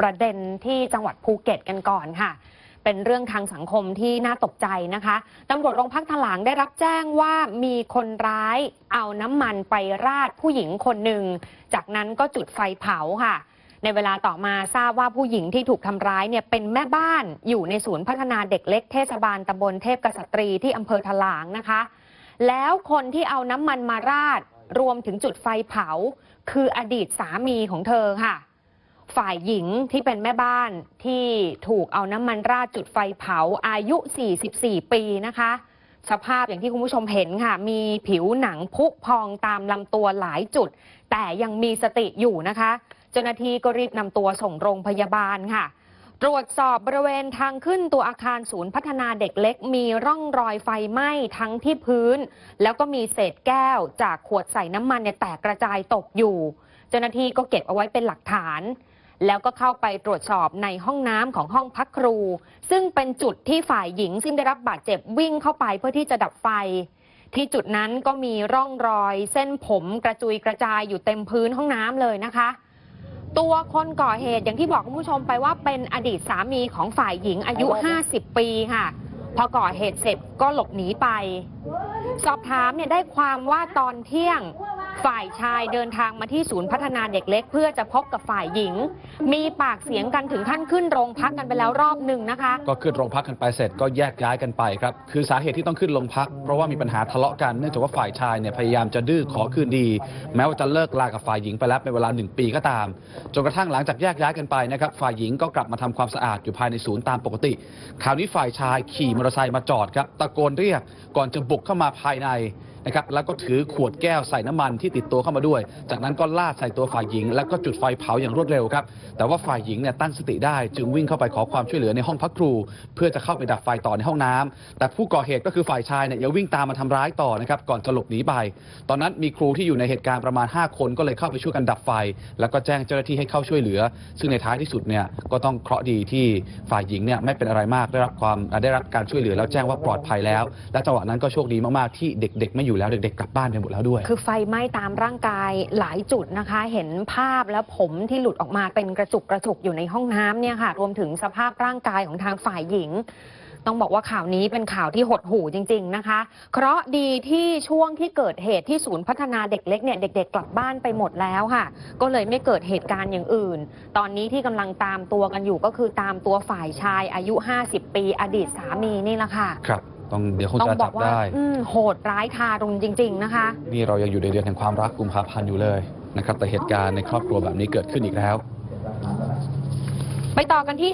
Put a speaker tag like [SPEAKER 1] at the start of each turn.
[SPEAKER 1] ประเด็นที่จังหวัดภูเก็ตกันก่อนค่ะ เป็นเรื่องทางสังคมที่น่าตกใจนะคะตำรวจโรงพักถลางได้รับแจ้งว่ามีคนร้ายเอาน้ำมันไปราดผู้หญิงคนหนึ่ง จากนั้นก็จุดไฟเผาค่ะ ในเวลาต่อมาทราบว่าผู้หญิงที่ถูกทำร้ายเนี่ยเป็นแม่บ้านอยู่ในศูนย์พัฒนาเด็กเล็กเทศบาลตำบลเทพกษัตรีที่อำเภอถลางนะคะ แล้วคนที่เอาน้ำมันมาราดรวมถึงจุดไฟเผา คืออดีตสามีของเธอค่ะ ฝ่ายหญิงที่เป็นแม่บ้านที่ถูกเอาน้ำมันราดจุดไฟเผาอายุ 44 ปีนะคะ สภาพอย่างที่คุณผู้ชมเห็นค่ะ มีผิวหนังพุพองตามลำตัวหลายจุด แต่ยังมีสติอยู่นะคะ เจ้าหน้าที่ก็รีบนำตัวส่งโรงพยาบาลค่ะตรวจสอบบริเวณทางขึ้นตัวอาคารศูนย์พัฒนาเด็กเล็ก มีร่องรอยไฟไหม้ทั้งที่พื้น แล้วก็มีเศษแก้วจากขวดใส่น้ำมันเนี่ยแตกกระจายตกอยู่ เจ้าหน้าที่ก็เก็บเอาไว้เป็นหลักฐาน แล้วก็เข้าไปตรวจสอบในห้องน้ำของห้องพักครู ซึ่งเป็นจุดที่ฝ่ายหญิงซึ่งได้รับบาดเจ็บวิ่งเข้าไปเพื่อที่จะดับไฟ ที่จุดนั้นก็มีร่องรอย เส้นผมกระจุยกระจายอยู่เต็มพื้นห้องน้ำเลยนะคะ ตัวคนก่อเหตุอย่างที่บอกคุณผู้ชมไปว่าเป็นอดีตสามีของฝ่ายหญิงอายุ 50 ปีค่ะ พอก่อเหตุเสร็จก็หลบหนีไป สอบถามเนี่ยได้ความว่าตอนเที่ยง ฝ่ายชายเดินทางมาที่ศูนย์พัฒนาเด็กเล็ก เพื่อจะพบกับฝ่ายหญิง มีปากเสียงกันถึงขั้นขึ้นโรงพักกันไปแล้วรอบหนึ่งนะคะ
[SPEAKER 2] ก็ขึ้นโรงพักกันไปเสร็จก็แยกย้ายกันไปครับ คือสาเหตุที่ต้องขึ้นโรงพัก เพราะว่ามีปัญหาทะเลาะกันเนื่องจากว่าฝ่ายชายเนี่ยพยายามจะดื้อขอคืนดี แม้ว่าจะเลิกลากับฝ่ายหญิงไปแล้วเป็นเวลาหนึ่งปีก็ตามจนกระทั่งหลังจากแยกย้ายกันไปนะครับฝ่ายหญิงก็กลับมาทำความสะอาดอยู่ภายในศูนย์ตามปกติ คราวนี้ฝ่ายชายขี่มอเตอร์ไซค์มาจอดครับตะโกนเรียกก่อนจะบุกเข้ามาภายใน นะครับแล้วก็ถือขวดแก้วใส่น้ำมันที่ติดตัวเข้ามาด้วย จากนั้นก็ลาดใส่ตัวฝ่ายหญิง แล้วก็จุดไฟเผาอย่างรวดเร็วครับแต่ว่าฝ่ายหญิงเนี่ยตั้งสติได้จึงวิ่งเข้าไปขอความช่วยเหลือในห้องพักครู เพื่อจะเข้าไปดับไฟต่อในห้องน้ำแต่ผู้ก่อเหตุก็คือฝ่ายชายเนี่ยยังวิ่งตามมาทำร้ายต่อนะครับก่อนจะหลบหนีไป ตอนนั้นมีครูที่อยู่ในเหตุการณ์ประมาณ 5 คนก็เลยเข้าไปช่วยกันดับไฟ แล้วก็แจ้งเจ้าหน้าที่ให้เข้าช่วยเหลือ ซึ่งในท้ายที่สุดเนี่ยก็ต้องเคราะห์ดีที่ฝ่ายหญิงเนี่ยไม่เป็นอะไรมากได้รับความได้รับการช่วยเหลือแล้วแจ้งว่าปลอดภัยแล้ว และจังหวะนั้นก็โชคดีมากๆที่เด็ก ๆ ไม่อยู่แล้วเด็กๆกลับบ้านไปหมดแล้วด้วย
[SPEAKER 1] คือไฟไหม้ตามร่างกายหลายจุดนะคะ เห็นภาพแล้วผมที่หลุดออกมาเป็นกระจุกกระจุกอยู่ในห้องน้ำเนี่ยค่ะ รวมถึงสภาพร่างกายของทางฝ่ายหญิง ต้องบอกว่าข่าวนี้เป็นข่าวที่หดหู่จริง ๆนะคะ เคราะห์ดีที่ช่วงที่เกิดเหตุที่ศูนย์พัฒนาเด็กเล็กเนี่ยเด็ก ๆ กลับบ้านไปหมดแล้วค่ะ ก็เลยไม่เกิดเหตุการณ์อย่างอื่น ตอนนี้ที่กำลังตามตัวกันอยู่ก็คือตามตัวฝ่ายชายอายุ 50 ปี อดีตสามีนี่แหละค่ะ
[SPEAKER 2] ครับ ต้องเดี๋ยวคง
[SPEAKER 1] ต้อง
[SPEAKER 2] จะ
[SPEAKER 1] บ
[SPEAKER 2] จั
[SPEAKER 1] อบกว่า
[SPEAKER 2] ได้
[SPEAKER 1] อืมโหดร้ายทารุณจริง ๆ นะคะ
[SPEAKER 2] นี่เรายังอยู่ในเดือนแห่งความรักกุมภาพันธ์อยู่เลยนะครับแต่เหตุการณ์ในครอบครัวแบบนี้เกิดขึ้นอีกแล้ว
[SPEAKER 1] ไปต่อกันที่